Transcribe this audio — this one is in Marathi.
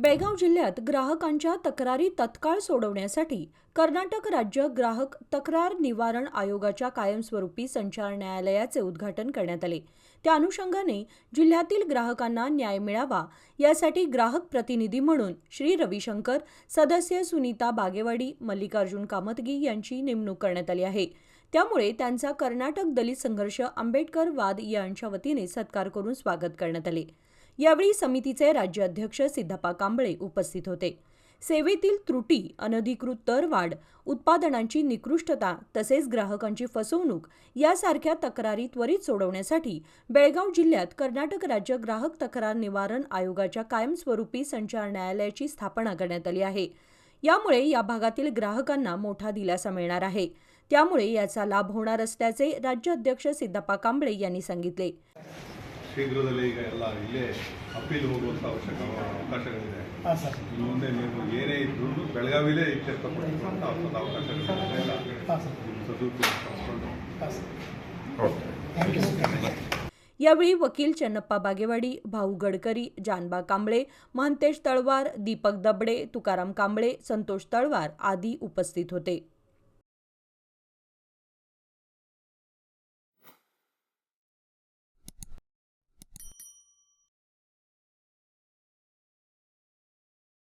बेळगाव जिल्ह्यात ग्राहकांच्या तक्रारी तत्काळ सोडवण्यासाठी कर्नाटक राज्य ग्राहक तक्रार निवारण आयोगाच्या कायमस्वरूपी संचार न्यायालयाचे उद्घाटन करण्यात आले. त्या अनुषंगाने जिल्ह्यातील ग्राहकांना न्याय मिळावा यासाठी ग्राहक प्रतिनिधी म्हणून श्री रविशंकर सदस्य सुनीता बागेवाडी मल्लिकार्जुन कामतगी यांची नेमणूक करण्यात आली आहे. त्यामुळे त्यांचा कर्नाटक दलित संघर्ष आंबेडकर वाद यांच्या वतीने सत्कार करून स्वागत करण्यात आले. यावेळी समितीचे राज्याध्यक्ष सिद्धप्पा कांबळे उपस्थित होते. सेवेतील त्रुटी अनधिकृत दरवाढ उत्पादनांची निकृष्टता तसेच ग्राहकांची फसवणूक यासारख्या तक्रारी त्वरित सोडवण्यासाठी बेळगाव जिल्ह्यात कर्नाटक राज्य ग्राहक तक्रार निवारण आयोगाच्या कायमस्वरूपी संचार न्यायालयाची स्थापना करण्यात आली आहे. यामुळे या भागातील ग्राहकांना मोठा दिलासा मिळणार आहे. त्यामुळे याचा लाभ होणार असल्याचे राज्य अध्यक्ष सिद्धप्पा कांबळे यांनी सांगितले. ಶೀಘ್ರದಲ್ಲಿ ಈಗ ಎಲ್ಲ ಇಲ್ಲೇ ಅಪೀಲ್ ಹೋಗುವಂಥ ಅವಶ್ಯಕ ಅವಕಾಶಗಳಿದೆ ಹಾಂ ಸರ್ ಇನ್ನು ಮುಂದೆ ನೀವು ಏನೇ ಇದ್ರೂ ಬೆಳಗಾವಿಲೇ ಇತ್ಯರ್ಥ ಪಡಿಸುವಂಥ ಅಂಥದ್ದು ಅವಕಾಶಗಳಿಲ್ಲ ಹಾಂ ಸರ್ ಸದುಪಯೋಗ ಪಡಿಸ್ಕೊಂಡು ಹಾಂ ಸರ್ ಥ್ಯಾಂಕ್ ಯು ಸರ್ यावेळी वकील चन्नप्पा बागेवाडी भाऊ गडकरी जानबा कांबळे महंतेश तळवार दीपक दबडे तुकाराम कांबळे संतोष तळवार आदी उपस्थित होते